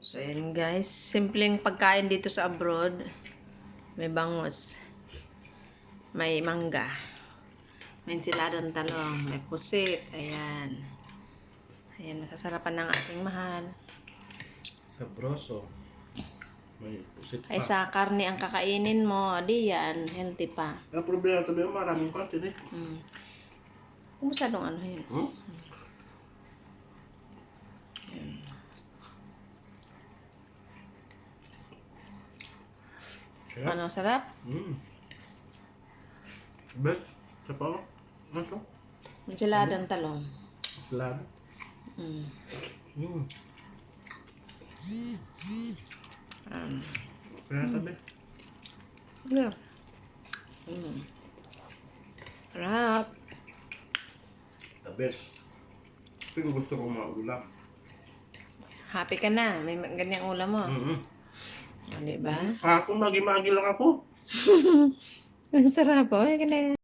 So, yun guys. Simpleng pagkain dito sa abroad. May bangus. May mangga. May ensiladong talong. May pusit. Ayan. Ayan, masasarapan ng ating mahal. Sabroso. May pusit pa. Kaysa karne ang kakainin mo, di yan, healthy pa. Ang problema tabi mo, maraming konti eh. Mm. Kumusta nung ano yun? Hmm? Kaya? Ano, sarap? Hmm. Best. Sa pa ako. Ano to? Ensiladong talong. Salad. Mm. Hmm. Um, Kaya tabi. ano? Mm. Sarap. The best. Ito gusto kong maulam. Happy ka na. May ganyang ulam mo. Mm-hmm. O, di ba? Kahapon magi-magi lang ako. Ang sarap. Oh.